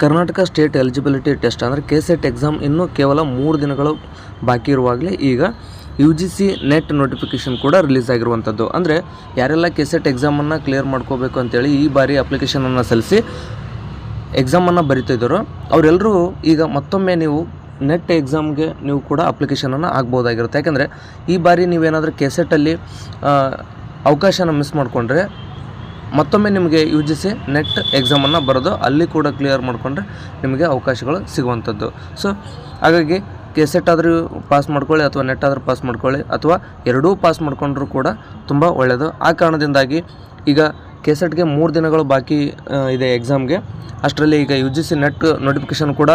Karnataka state eligibility test ಅಂದರೆ K SET exam ಇನ್ನೂ ಕೇವಲ ಮೂರು ದಿನಗಳು ಬಾಕಿ ಇರುವಾಗಲೇ ಈಗ U G C NET notification ಕೂಡ ರಿಲೀಸ್ ಆಗಿರುವಂಥದ್ದು ಅಂದರೆ ಯಾರೆಲ್ಲ ಕೆ ಸೆಟ್ ಎಕ್ಸಾಮನ್ನು ಕ್ಲಿಯರ್ ಮಾಡ್ಕೋಬೇಕು ಅಂತೇಳಿ ಈ ಬಾರಿ ಅಪ್ಲಿಕೇಶನನ್ನು ಸಲ್ಲಿಸಿ ಎಕ್ಸಾಮನ್ನು ಬರಿತಿದ್ದರು ಅವರೆಲ್ಲರೂ ಈಗ ಮತ್ತೊಮ್ಮೆ ನೀವು ನೆಟ್ ಎಕ್ಸಾಮ್ಗೆ ನೀವು ಕೂಡ ಅಪ್ಲಿಕೇಶನನ್ನು ಆಗ್ಬೋದಾಗಿರುತ್ತೆ. ಯಾಕೆಂದರೆ ಈ ಬಾರಿ ನೀವೇನಾದರೂ ಕೆಸೆಟಲ್ಲಿ ಅವಕಾಶನ ಮಿಸ್ ಮಾಡಿಕೊಂಡ್ರೆ ಮತ್ತೊಮ್ಮೆ ನಿಮಗೆ ಯು ಜಿ ಸಿ ನೆಟ್ ಎಕ್ಸಾಮನ್ನು ಬರೋದು ಅಲ್ಲಿ ಕೂಡ ಕ್ಲಿಯರ್ ಮಾಡಿಕೊಂಡ್ರೆ ನಿಮಗೆ ಅವಕಾಶಗಳು ಸಿಗುವಂಥದ್ದು. ಸೊ ಹಾಗಾಗಿ ಕೆ ಸೆಟ್ ಆದರೂ ಪಾಸ್ ಮಾಡ್ಕೊಳ್ಳಿ ಅಥವಾ ನೆಟ್ ಆದರೂ ಪಾಸ್ ಮಾಡ್ಕೊಳ್ಳಿ ಅಥವಾ ಎರಡೂ ಪಾಸ್ ಮಾಡಿಕೊಂಡ್ರೂ ಕೂಡ ತುಂಬ ಒಳ್ಳೆಯದು ಆ ಕಾರಣದಿಂದಾಗಿ ಈಗ ಕೆ ಸೆಟ್ಗೆ ಮೂರು ದಿನಗಳು ಬಾಕಿ ಇದೆ ಎಕ್ಸಾಮ್ಗೆ ಅಷ್ಟರಲ್ಲಿ ಈಗ U G C NET notification ಕೂಡ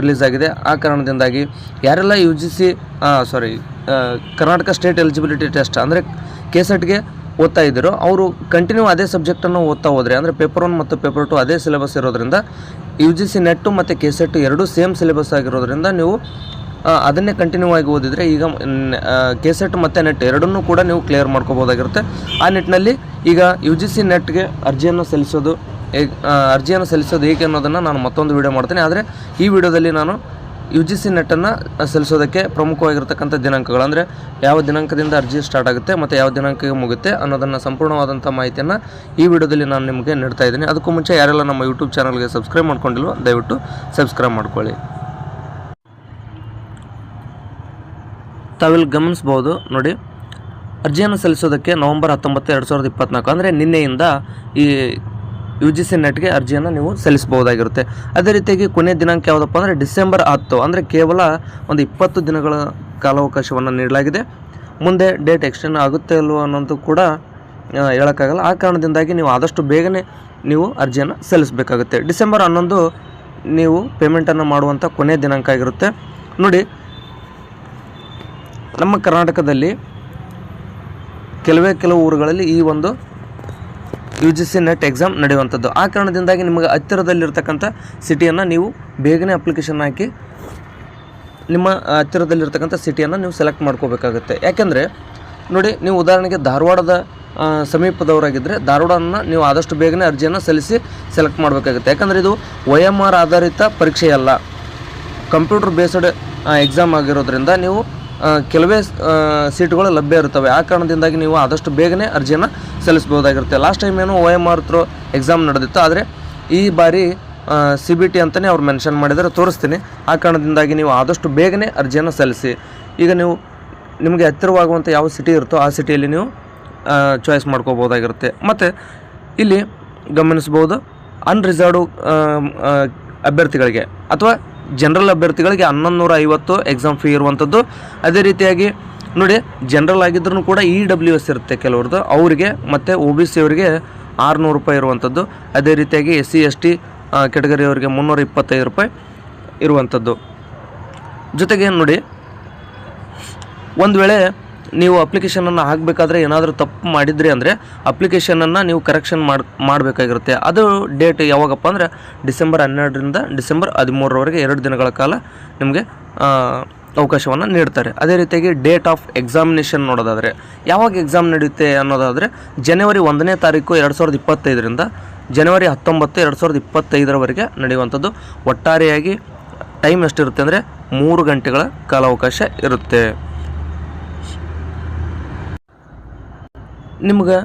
ರಿಲೀಸ್ ಆಗಿದೆ. ಆ ಕಾರಣದಿಂದಾಗಿ ಯಾರೆಲ್ಲ U G C sorry Karnataka state eligibility test ಅಂದರೆ ಕೆಸೆಟ್ಗೆ ಓದ್ತಾ ಇದ್ದರು. ಅವರು ಕಂಟಿನ್ಯೂ ಅದೇ ಸಬ್ಜೆಕ್ಟನ್ನು ಓದ್ತಾ ಹೋದರೆ, ಅಂದರೆ ಪೇಪರ್ ಒನ್ ಮತ್ತು ಪೇಪರ್ ಟು ಅದೇ ಸಿಲೆಬಸ್ ಇರೋದ್ರಿಂದ ಯು ಜಿ ಸಿ ನೆಟ್ಟು ಮತ್ತು ಕೆ ಸೆಟ್ಟು ಎರಡೂ ಸೇಮ್ ಸಿಲೆಬಸ್ ಆಗಿರೋದ್ರಿಂದ ನೀವು ಅದನ್ನೇ ಕಂಟಿನ್ಯೂ ಆಗಿ ಓದಿದರೆ ಈಗ ಕೆ ಸೆಟ್ ಮತ್ತು ನೆಟ್ ಎರಡನ್ನೂ ಕೂಡ ನೀವು ಕ್ಲಿಯರ್ ಮಾಡ್ಕೋಬೋದಾಗಿರುತ್ತೆ. ಆ ನಿಟ್ಟಿನಲ್ಲಿ ಈಗ ಯು ಜಿ ಸಿ ನೆಟ್ಗೆ ಅರ್ಜಿಯನ್ನು ಸಲ್ಲಿಸೋದು ಅರ್ಜಿಯನ್ನು ಸಲ್ಲಿಸೋದು ಹೇಗೆ ಅನ್ನೋದನ್ನು ನಾನು ಮತ್ತೊಂದು ವೀಡಿಯೋ ಮಾಡ್ತೀನಿ. ಆದರೆ ಈ ವಿಡಿಯೋದಲ್ಲಿ ನಾನು ಯು ಜಿ ಸಿ ನೆಟ್ಟನ್ನು ಸಲ್ಲಿಸೋದಕ್ಕೆ ಪ್ರಮುಖವಾಗಿರ್ತಕ್ಕಂಥ ದಿನಾಂಕಗಳು. ಅಂದರೆ ಯಾವ ದಿನಾಂಕದಿಂದ ಅರ್ಜಿ ಸ್ಟಾರ್ಟ್ ಆಗುತ್ತೆ ಮತ್ತು ಯಾವ ದಿನಾಂಕಕ್ಕೆ ಮುಗುತ್ತೆ ಅನ್ನೋದನ್ನು ಸಂಪೂರ್ಣವಾದಂಥ ಮಾಹಿತಿಯನ್ನು ಈ ವಿಡಿಯೋದಲ್ಲಿ ನಾನು ನಿಮಗೆ ನೀಡ್ತಾ ಇದ್ದೀನಿ. ಅದಕ್ಕೂ ಮುಂಚೆ ಯಾರೆಲ್ಲ ನಮ್ಮ ಯೂಟ್ಯೂಬ್ ಚಾನಲ್ಗೆ ಸಬ್ಸ್ಕ್ರೈಬ್ ಮಾಡ್ಕೊಂಡಿಲ್ವೋ ದಯವಿಟ್ಟು ಸಬ್ಸ್ಕ್ರೈಬ್ ಮಾಡ್ಕೊಳ್ಳಿ. ತಾವಿಲ್ಲಿ ಗಮನಿಸ್ಬೋದು ನೋಡಿ, ಅರ್ಜಿಯನ್ನು ಸಲ್ಲಿಸೋದಕ್ಕೆ ನವಂಬರ್ ಹತ್ತೊಂಬತ್ತು ಎರಡು ಸಾವಿರದ ಇಪ್ಪತ್ತ್ನಾಲ್ಕು ಅಂದರೆ ನಿನ್ನೆಯಿಂದ ಈ ಯು ಜಿ ಸಿ ನೆಟ್ಗೆ ಅರ್ಜಿಯನ್ನು ನೀವು ಸಲ್ಲಿಸಬಹುದಾಗಿರುತ್ತೆ. ಅದೇ ರೀತಿಯಾಗಿ ಕೊನೆಯ ದಿನಾಂಕ ಯಾವುದಪ್ಪ ಅಂದರೆ ಡಿಸೆಂಬರ್ ಹತ್ತು, ಅಂದರೆ ಕೇವಲ ಒಂದು ಇಪ್ಪತ್ತು ದಿನಗಳ ಕಾಲಾವಕಾಶವನ್ನು ನೀಡಲಾಗಿದೆ. ಮುಂದೆ ಡೇಟ್ ಎಕ್ಸ್ಟೆಂಡ್ ಆಗುತ್ತೆ ಅಲ್ವೋ ಅನ್ನೋದು ಕೂಡ ಹೇಳೋಕ್ಕಾಗಲ್ಲ. ಆ ಕಾರಣದಿಂದಾಗಿ ನೀವು ಆದಷ್ಟು ಬೇಗನೆ ನೀವು ಅರ್ಜಿಯನ್ನು ಸಲ್ಲಿಸಬೇಕಾಗುತ್ತೆ. ಡಿಸೆಂಬರ್ ಹನ್ನೊಂದು ನೀವು ಪೇಮೆಂಟನ್ನು ಮಾಡುವಂಥ ಕೊನೆಯ ದಿನಾಂಕ ಆಗಿರುತ್ತೆ. ನೋಡಿ, ನಮ್ಮ ಕರ್ನಾಟಕದಲ್ಲಿ ಕೆಲವೇ ಕೆಲವು ಊರುಗಳಲ್ಲಿ ಈ ಒಂದು U G C NET exam ನಡೆಯುವಂಥದ್ದು. ಆ ಕಾರಣದಿಂದಾಗಿ ನಿಮಗೆ ಹತ್ತಿರದಲ್ಲಿರ್ತಕ್ಕಂಥ ಸಿಟಿಯನ್ನು ನೀವು ಬೇಗನೆ ಅಪ್ಲಿಕೇಶನ್ ಹಾಕಿ ನಿಮ್ಮ ಹತ್ತಿರದಲ್ಲಿರ್ತಕ್ಕಂಥ ಸಿಟಿಯನ್ನು ನೀವು ಸೆಲೆಕ್ಟ್ ಮಾಡ್ಕೋಬೇಕಾಗುತ್ತೆ. ಯಾಕೆಂದರೆ, ನೋಡಿ, ನೀವು ಉದಾಹರಣೆಗೆ ಧಾರವಾಡದ ಸಮೀಪದವರಾಗಿದ್ದರೆ ಧಾರವಾಡವನ್ನು ನೀವು ಆದಷ್ಟು ಬೇಗನೆ ಅರ್ಜಿಯನ್ನು ಸಲ್ಲಿಸಿ ಸೆಲೆಕ್ಟ್ ಮಾಡಬೇಕಾಗುತ್ತೆ. ಯಾಕಂದರೆ ಇದು ವೈ ಎಂ ಆರ್ ಆಧಾರಿತ ಪರೀಕ್ಷೆಯಲ್ಲ. ಕಂಪ್ಯೂಟರ್ ಬೇಸ್ಡ್ ಎಕ್ಸಾಮ್ ಆಗಿರೋದ್ರಿಂದ ನೀವು ಕೆಲವೇ ಸೀಟ್ಗಳು ಲಭ್ಯ ಇರ್ತವೆ ಆ ಕಾರಣದಿಂದಾಗಿ ನೀವು ಆದಷ್ಟು ಬೇಗನೆ ಅರ್ಜಿಯನ್ನು ಸಲ್ಲಿಸಬಹುದಾಗಿರುತ್ತೆ. ಲಾಸ್ಟ್ ಟೈಮ್ ಏನು O M R through exam ನಡೆದಿತ್ತು. ಆದರೆ ಈ ಬಾರಿ ಸಿ ಬಿ ಟಿ ಅಂತಲೇ ಅವ್ರು ಮೆನ್ಷನ್ ಮಾಡಿದರೆ ತೋರಿಸ್ತೀನಿ. ಆ ಕಾರಣದಿಂದಾಗಿ ನೀವು ಆದಷ್ಟು ಬೇಗನೆ ಅರ್ಜಿಯನ್ನು ಸಲ್ಲಿಸಿ. ಈಗ ನೀವು ನಿಮಗೆ ಹತ್ತಿರವಾಗುವಂಥ ಯಾವ ಸಿಟಿ ಇರುತ್ತೋ ಆ ಸಿಟಿಯಲ್ಲಿ ನೀವು ಚಾಯ್ಸ್ ಮಾಡ್ಕೋಬೋದಾಗಿರುತ್ತೆ ಮತ್ತು ಇಲ್ಲಿ ಗಮನಿಸ್ಬೋದು ಅನ್ರಿಸರ್ವ್ಡು ಅಭ್ಯರ್ಥಿಗಳಿಗೆ. ಅಥವಾ ಜನರಲ್ ಅಭ್ಯರ್ಥಿಗಳಿಗೆ ಹನ್ನೊಂದು ನೂರ ಐವತ್ತು ಎಕ್ಸಾಮ್ ಫೀ ಇರುವಂಥದ್ದು ಅದೇ ರೀತಿಯಾಗಿ ನೋಡಿ ಜನರಲ್ ಆಗಿದ್ರೂ ಕೂಡ ಇ ಡಬ್ಲ್ಯೂ ಎಸ್ ಇರುತ್ತೆ ಕೆಲವ್ರದ್ದು. ಅವರಿಗೆ ಮತ್ತು ಒ ಬಿ ಸಿ ಅವರಿಗೆ ಆರುನೂರು ರೂಪಾಯಿ ಇರುವಂಥದ್ದು ಅದೇ ರೀತಿಯಾಗಿ ಎಸ್ ಸಿ ಎಸ್ ಟಿ ಕೆಟಗರಿಯವರಿಗೆ ಮುನ್ನೂರ ಇಪ್ಪತ್ತೈದು ರೂಪಾಯಿ ಇರುವಂಥದ್ದು ಜೊತೆಗೆ ನೋಡಿ, ಒಂದು ವೇಳೆ ನೀವು ಅಪ್ಲಿಕೇಶನನ್ನು ಹಾಕಬೇಕಾದ್ರೆ ಏನಾದರೂ ತಪ್ಪು ಮಾಡಿದ್ರಿ ಅಂದರೆ ಅಪ್ಲಿಕೇಶನನ್ನು ನೀವು ಕರೆಕ್ಷನ್ ಮಾಡಿ ಮಾಡಬೇಕಾಗಿರುತ್ತೆ. ಅದು ಡೇಟ್ ಯಾವಾಗಪ್ಪ ಅಂದರೆ ಡಿಸೆಂಬರ್ ಹನ್ನೆರಡರಿಂದ ಡಿಸೆಂಬರ್ ಹದಿಮೂರರವರೆಗೆ ಎರಡು ದಿನಗಳ ಕಾಲ ನಿಮಗೆ ಅವಕಾಶವನ್ನು ನೀಡ್ತಾರೆ. ಅದೇ ರೀತಿಯಾಗಿ ಡೇಟ್ ಆಫ್ ಎಕ್ಸಾಮಿನೇಷನ್ ನೋಡೋದಾದರೆ, ಯಾವಾಗ ಎಕ್ಸಾಮ್ ನಡೆಯುತ್ತೆ ಅನ್ನೋದಾದರೆ ಜನವರಿ ಒಂದನೇ ತಾರೀಕು ಎರಡು ಸಾವಿರದ ಇಪ್ಪತ್ತೈದರಿಂದ ಜನವರಿ ಹತ್ತೊಂಬತ್ತು ಎರಡು ಸಾವಿರದ ಇಪ್ಪತ್ತೈದರವರೆಗೆ ನಡೆಯುವಂಥದ್ದು. ಒಟ್ಟಾರೆಯಾಗಿ ಟೈಮ್ ಎಷ್ಟಿರುತ್ತೆ ಅಂದರೆ ಮೂರು ಗಂಟೆಗಳ ಕಾಲಾವಕಾಶ ಇರುತ್ತೆ. ನಿಮ್ಗೆ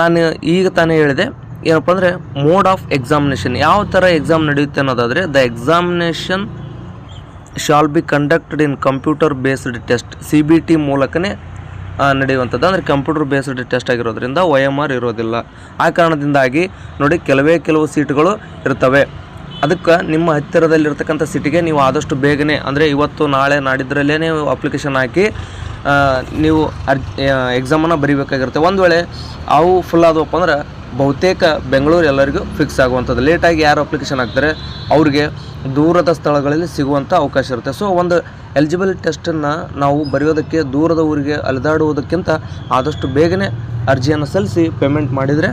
ನಾನು ಈಗ ತಾನೇ ಹೇಳಿದೆ, ಏನಪ್ಪ ಅಂದರೆ ಮೋಡ್ ಆಫ್ ಎಕ್ಸಾಮಿನೇಷನ್ ಯಾವ ಥರ ಎಕ್ಸಾಮ್ ನಡೆಯುತ್ತೆ ಅನ್ನೋದಾದರೆ the examination shall be conducted in computer based test C B T ಮೂಲಕನೇ ನಡೆಯುವಂಥದ್ದು. ಅಂದರೆ ಕಂಪ್ಯೂಟರ್ ಬೇಸ್ಡ್ ಟೆಸ್ಟ್ ಆಗಿರೋದ್ರಿಂದ ಒ ಎಂ ಆರ್ ಇರೋದಿಲ್ಲ. ಆ ಕಾರಣದಿಂದಾಗಿ ನೋಡಿ, ಕೆಲವೇ ಕೆಲವು ಸೀಟ್ಗಳು ಇರ್ತವೆ. ಅದಕ್ಕೆ ನಿಮ್ಮ ಹತ್ತಿರದಲ್ಲಿರ್ತಕ್ಕಂಥ ಸಿಟಿಗೆ ನೀವು ಆದಷ್ಟು ಬೇಗನೆ, ಅಂದರೆ ಇವತ್ತು, ನಾಳೆ ನಾಡಿದ್ರಲ್ಲೇ ಅಪ್ಲಿಕೇಶನ್ ಹಾಕಿ ನೀವು ಅರ್ಜಿ ಎಕ್ಸಾಮನ್ನು ಬರೀಬೇಕಾಗಿರುತ್ತೆ. ಒಂದು ವೇಳೆ ಅವು ಫುಲ್ ಆದವಪ್ಪ ಅಂದ್ರೆ ಬಹುತೇಕ ಬೆಂಗಳೂರು ಎಲ್ಲರಿಗೂ ಫಿಕ್ಸ್ ಆಗುವಂಥದ್ದು. ಲೇಟಾಗಿ ಯಾರು ಅಪ್ಲಿಕೇಶನ್ ಹಾಕ್ತಾರೆ, ಅವ್ರಿಗೆ ದೂರದ ಸ್ಥಳಗಳಲ್ಲಿ ಸಿಗುವಂಥ ಅವಕಾಶ ಇರುತ್ತೆ. ಸೊ ಒಂದು ಎಲಿಜಿಬಲ್ ಟೆಸ್ಟನ್ನು ನಾವು ಬರೆಯೋದಕ್ಕೆ ದೂರದ ಊರಿಗೆ ಅಲೆದಾಡುವುದಕ್ಕಿಂತ ಆದಷ್ಟು ಬೇಗನೆ ಅರ್ಜಿಯನ್ನು ಸಲ್ಲಿಸಿ ಪೇಮೆಂಟ್ ಮಾಡಿದರೆ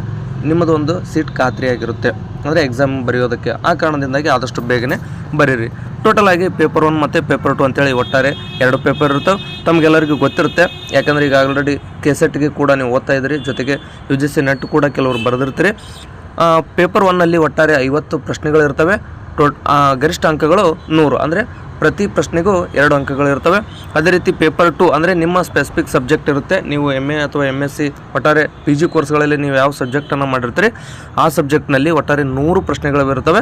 ನಿಮ್ಮದು ಒಂದು ಸೀಟ್ ಖಾತ್ರಿಯಾಗಿರುತ್ತೆ. ಅಂದರೆ ಎಕ್ಸಾಮ್ ಬರೆಯೋದಕ್ಕೆ. ಆ ಕಾರಣದಿಂದಾಗಿ ಆದಷ್ಟು ಬೇಗನೆ ಬರೀರಿ. ಟೋಟಲ್ ಆಗಿ ಪೇಪರ್ ಒನ್ ಮತ್ತು ಪೇಪರ್ ಟು ಅಂತೇಳಿ ಒಟ್ಟಾರೆ ಎರಡು ಪೇಪರ್ ಇರ್ತವೆ ತಮಗೆಲ್ಲರಿಗೂ ಗೊತ್ತಿರುತ್ತೆ. ಯಾಕಂದರೆ ಈಗ ಆಲ್ರೆಡಿ ಕೆಸೆಟ್ಗೆ ಕೂಡ ನೀವು ಓದ್ತಾ ಇದ್ದೀರಿ. ಜೊತೆಗೆ ಯು ಜಿ ಸಿ ನೆಟ್ ಕೂಡ ಕೆಲವರು ಬರೆದಿರ್ತೀರಿ. ಪೇಪರ್ ಒನ್ನಲ್ಲಿ ಒಟ್ಟಾರೆ ಐವತ್ತು ಪ್ರಶ್ನೆಗಳಿರ್ತವೆ. ಟೋ ಗರಿಷ್ಠ ಅಂಕಗಳು ನೂರು. ಅಂದರೆ ಪ್ರತಿ ಪ್ರಶ್ನೆಗೂ ಎರಡು ಅಂಕಗಳು ಇರ್ತವೆ. ಅದೇ ರೀತಿ ಪೇಪರ್ ಟು ಅಂದರೆ ನಿಮ್ಮ ಸ್ಪೆಸಿಫಿಕ್ ಸಬ್ಜೆಕ್ಟ್ ಇರುತ್ತೆ. ನೀವು ಎಂ ಎ ಅಥವಾ ಎಂ ಎಸ್ ಸಿ ಒಟ್ಟಾರೆ ಪಿ ಜಿ ಕೋರ್ಸ್ಗಳಲ್ಲಿ ನೀವು ಯಾವ ಸಬ್ಜೆಕ್ಟನ್ನು ಮಾಡಿರ್ತೀರಿ, ಆ ಸಬ್ಜೆಕ್ಟ್ನಲ್ಲಿ ಒಟ್ಟಾರೆ ನೂರು ಪ್ರಶ್ನೆಗಳು ಇರ್ತವೆ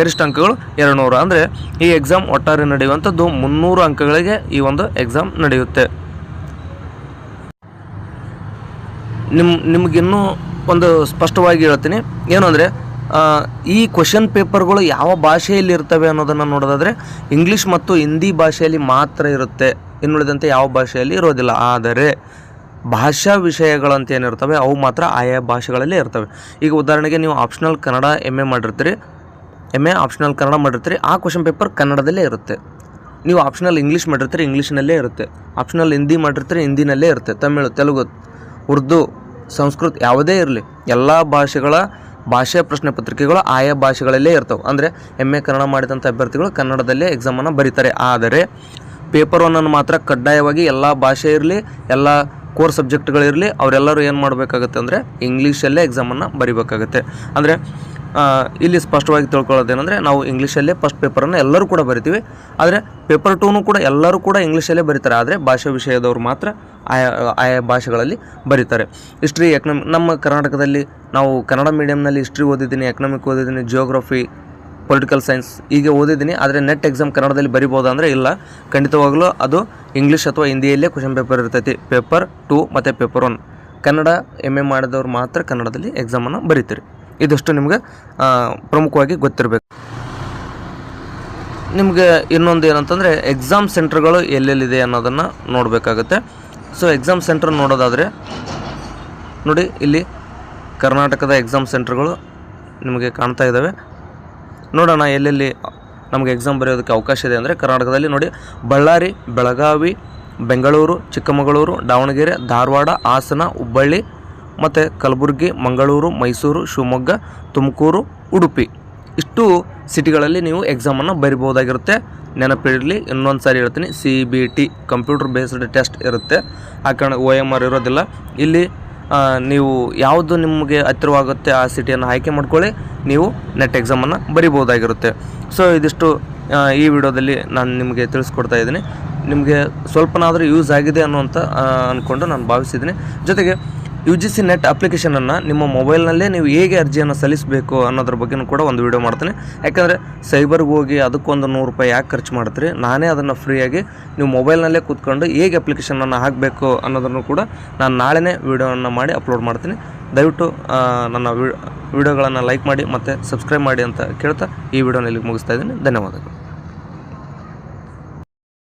ಗರಿಷ್ಠ ಅಂಕಗಳು ಎರಡು ನೂರು ಅಂದರೆ ಈ ಎಕ್ಸಾಮ್ ಒಟ್ಟಾರೆ ನಡೆಯುವಂಥದ್ದು ಮುನ್ನೂರು ಅಂಕಗಳಿಗೆ ಈ ಒಂದು ಎಕ್ಸಾಮ್ ನಡೆಯುತ್ತೆ. ನಿಮ್ಮ ನಿಮಗಿನ್ನೂ ಒಂದು ಸ್ಪಷ್ಟವಾಗಿ ಹೇಳ್ತೀನಿ. ಏನು ಅಂದರೆ ಈ ಕ್ವಶನ್ ಪೇಪರ್ಗಳು ಯಾವ ಭಾಷೆಯಲ್ಲಿ ಇರ್ತವೆ ಅನ್ನೋದನ್ನು ನೋಡೋದಾದರೆ ಇಂಗ್ಲೀಷ್ ಮತ್ತು ಹಿಂದಿ ಭಾಷೆಯಲ್ಲಿ ಮಾತ್ರ ಇರುತ್ತೆ. ಇನ್ನುಳಿದಂತೆ ಯಾವ ಭಾಷೆಯಲ್ಲಿ ಇರೋದಿಲ್ಲ. ಆದರೆ ಭಾಷಾ ವಿಷಯಗಳಂತ ಏನಿರ್ತವೆ, ಅವು ಮಾತ್ರ ಆಯಾ ಭಾಷೆಗಳಲ್ಲಿ ಇರ್ತವೆ. ಈಗ ಉದಾಹರಣೆಗೆ ನೀವು ಆಪ್ಷನಲ್ ಕನ್ನಡ ಎಂ ಎ ಮಾಡಿರ್ತೀರಿ. ಎಂ ಎ ಆಪ್ಷನಲ್ ಕನ್ನಡ ಮಾಡಿರ್ತೀರಿ. ಆ ಕ್ವಶನ್ ಪೇಪರ್ ಕನ್ನಡದಲ್ಲೇ ಇರುತ್ತೆ. ನೀವು ಆಪ್ಷನಲ್ ಇಂಗ್ಲೀಷ್ ಮಾಡಿರ್ತೀರಿ ಇಂಗ್ಲೀಷ್ನಲ್ಲೇ ಇರುತ್ತೆ. ಆಪ್ಷನಲ್ ಹಿಂದಿ ಮಾಡಿರ್ತೀರಿ ಹಿಂದಿನಲ್ಲೇ ಇರುತ್ತೆ. ತಮಿಳು, ತೆಲುಗು, ಉರ್ದು, ಸಂಸ್ಕೃತ ಯಾವುದೇ ಇರಲಿ, ಎಲ್ಲ ಭಾಷೆಗಳ ಭಾಷೆ ಪ್ರಶ್ನೆ ಪತ್ರಿಕೆಗಳು ಆಯಾ ಭಾಷೆಗಳಲ್ಲೇ ಇರ್ತವೆ. ಅಂದರೆ ಎಂ ಎ ಕನ್ನಡ ಮಾಡಿದಂಥ ಅಭ್ಯರ್ಥಿಗಳು ಕನ್ನಡದಲ್ಲೇ ಎಕ್ಸಾಮನ್ನು ಬರೀತಾರೆ. ಆದರೆ ಪೇಪರ್ ಒನ್ನನ್ನು ಮಾತ್ರ ಕಡ್ಡಾಯವಾಗಿ ಎಲ್ಲ ಭಾಷೆ ಇರಲಿ, ಎಲ್ಲ ಕೋರ್ ಸಬ್ಜೆಕ್ಟ್ಗಳಿರಲಿ ಅವರೆಲ್ಲರೂ ಏನು ಮಾಡಬೇಕಾಗುತ್ತೆ ಅಂದರೆ ಇಂಗ್ಲೀಷಲ್ಲೇ ಎಕ್ಸಾಮನ್ನು ಬರಿಬೇಕಾಗುತ್ತೆ. ಅಂದರೆ ಇಲ್ಲಿ ಸ್ಪಷ್ಟವಾಗಿ ತಿಳ್ಕೊಳ್ಳೋದೇನೆಂದರೆ ನಾವು ಇಂಗ್ಲೀಷಲ್ಲೇ ಫಸ್ಟ್ ಪೇಪರನ್ನು ಎಲ್ಲರೂ ಕೂಡ ಬರಿತೀವಿ. ಆದರೆ ಪೇಪರ್ ಟೂನು ಕೂಡ ಎಲ್ಲರೂ ಕೂಡ ಇಂಗ್ಲೀಷಲ್ಲೇ ಬರೀತಾರೆ. ಆದರೆ ಭಾಷಾ ವಿಷಯದವರು ಮಾತ್ರ ಆಯಾ ಆಯಾ ಭಾಷೆಗಳಲ್ಲಿ ಬರೀತಾರೆ. ಹಿಸ್ಟ್ರಿ ಎಕನಮಿ ನಮ್ಮ ಕರ್ನಾಟಕದಲ್ಲಿ ನಾವು ಕನ್ನಡ ಮೀಡಿಯಮ್ನಲ್ಲಿ ಹಿಸ್ಟ್ರಿ ಓದಿದ್ದೀನಿ ಎಕನಾಮಿಕ್ ಓದಿದ್ದೀನಿ ಜಿಯೋಗ್ರಫಿ ಪೊಲಿಟಿಕಲ್ ಸೈನ್ಸ್ ಹೀಗೆ ಓದಿದ್ದೀನಿ. ಆದರೆ ನೆಟ್ ಎಕ್ಸಾಮ್ ಕನ್ನಡದಲ್ಲಿ ಬರಿಬೋದು ಅಂದರೆ ಇಲ್ಲ. ಖಂಡಿತವಾಗಲೂ ಅದು ಇಂಗ್ಲೀಷ್ ಅಥವಾ ಹಿಂದಿಯಲ್ಲೇ ಕ್ವಶನ್ ಪೇಪರ್ ಇರ್ತೈತಿ. ಪೇಪರ್ ಟೂ ಮತ್ತು paper one Kannada M A ಮಾಡಿದವ್ರು ಮಾತ್ರ ಕನ್ನಡದಲ್ಲಿ ಎಕ್ಸಾಮನ್ನು ಬರೀತೀರಿ. ಇದಿಷ್ಟು ನಿಮಗೆ ಪ್ರಮುಖವಾಗಿ ಗೊತ್ತಿರಬೇಕು. ನಿಮಗೆ ಇನ್ನೊಂದು ಏನಂತಂದರೆ ಎಕ್ಸಾಮ್ ಸೆಂಟರ್ಗಳು ಎಲ್ಲೆಲ್ಲಿದೆ ಅನ್ನೋದನ್ನು ನೋಡಬೇಕಾಗುತ್ತೆ. ಸೊ ಎಕ್ಸಾಮ್ ಸೆಂಟರ್ ನೋಡೋದಾದರೆ, ನೋಡಿ, ಇಲ್ಲಿ ಕರ್ನಾಟಕದ ಎಕ್ಸಾಮ್ ಸೆಂಟರ್ಗಳು ನಿಮಗೆ ಕಾಣ್ತಾ ಇದ್ದಾವೆ ನೋಡೋಣ ಎಲ್ಲೆಲ್ಲಿ ನಮಗೆ ಎಕ್ಸಾಮ್ ಬರೆಯೋದಕ್ಕೆ ಅವಕಾಶ ಇದೆ ಅಂದರೆ, ಕರ್ನಾಟಕದಲ್ಲಿ ನೋಡಿ, ಬಳ್ಳಾರಿ, ಬೆಳಗಾವಿ, ಬೆಂಗಳೂರು, ಚಿಕ್ಕಮಗಳೂರು, ದಾವಣಗೆರೆ, ಧಾರವಾಡ, ಹಾಸನ, ಹುಬ್ಬಳ್ಳಿ ಮತ್ತು ಕಲಬುರಗಿ, ಮಂಗಳೂರು, ಮೈಸೂರು, ಶಿವಮೊಗ್ಗ, ತುಮಕೂರು, ಉಡುಪಿ. ಇಷ್ಟು ಸಿಟಿಗಳಲ್ಲಿ ನೀವು ಎಕ್ಸಾಮನ್ನು ಬರಿಬೋದಾಗಿರುತ್ತೆ ನೆನಪಿಡಲಿ ಇನ್ನೊಂದು ಸಾರಿ ಹೇಳ್ತೀನಿ C B T computer based test ಇರುತ್ತೆ. ಆ ಕಾರಣ ಒ ಎಂ ಆರ್ ಇರೋದಿಲ್ಲ. ಇಲ್ಲಿ ನೀವು ಯಾವುದು ನಿಮಗೆ ಹತ್ತಿರವಾಗುತ್ತೆ ಆ ಸಿಟಿಯನ್ನು ಆಯ್ಕೆ ಮಾಡ್ಕೊಳ್ಳಿ. ನೀವು ನೆಟ್ ಎಕ್ಸಾಮನ್ನು ಬರಿಬೋದಾಗಿರುತ್ತೆ ಸೊ ಇದಿಷ್ಟು ಈ ವಿಡಿಯೋದಲ್ಲಿ ನಾನು ನಿಮಗೆ ತಿಳಿಸ್ಕೊಡ್ತಾ ಇದ್ದೀನಿ. ನಿಮಗೆ ಸ್ವಲ್ಪನಾದರೂ ಯೂಸ್ ಆಗಿದೆ ಅನ್ನುವಂಥ ಅಂದ್ಕೊಂಡು ನಾನು ಭಾವಿಸಿದ್ದೀನಿ. ಜೊತೆಗೆ ಯು ಜಿ ಸಿ ನೆಟ್ ಅಪ್ಲಿಕೇಶನನ್ನು ನಿಮ್ಮ ಮೊಬೈಲ್ನಲ್ಲೇ ನೀವು ಹೇಗೆ ಅರ್ಜಿಯನ್ನು ಸಲ್ಲಿಸಬೇಕು ಅನ್ನೋದ್ರ ಬಗ್ಗೆನೂ ಕೂಡ ಒಂದು ವಿಡಿಯೋ ಮಾಡ್ತೀನಿ. ಯಾಕಂದರೆ ಸೈಬರ್ಗೆ ಹೋಗಿ ಅದಕ್ಕೊಂದು ನೂರು ರೂಪಾಯಿ ಯಾಕೆ ಖರ್ಚು ಮಾಡ್ತೀರಿ? ನಾನೇ ಅದನ್ನು ಫ್ರೀಯಾಗಿ ನೀವು ಮೊಬೈಲ್ನಲ್ಲೇ ಕೂತ್ಕೊಂಡು ಹೇಗೆ ಅಪ್ಲಿಕೇಶನನ್ನು ಹಾಕಬೇಕು ಅನ್ನೋದನ್ನು ಕೂಡ ನಾನು ನಾಳೆನೇ ವಿಡಿಯೋವನ್ನು ಮಾಡಿ ಅಪ್ಲೋಡ್ ಮಾಡ್ತೀನಿ. ದಯವಿಟ್ಟು ನನ್ನ ವಿಡಿಯೋಗಳನ್ನು ಲೈಕ್ ಮಾಡಿ ಮತ್ತು ಸಬ್ಸ್ಕ್ರೈಬ್ ಮಾಡಿ ಅಂತ ಕೇಳ್ತಾ ಈ ವಿಡಿಯೋನ ಮುಗಿಸ್ತಾ ಇದ್ದೀನಿ. ಧನ್ಯವಾದಗಳು.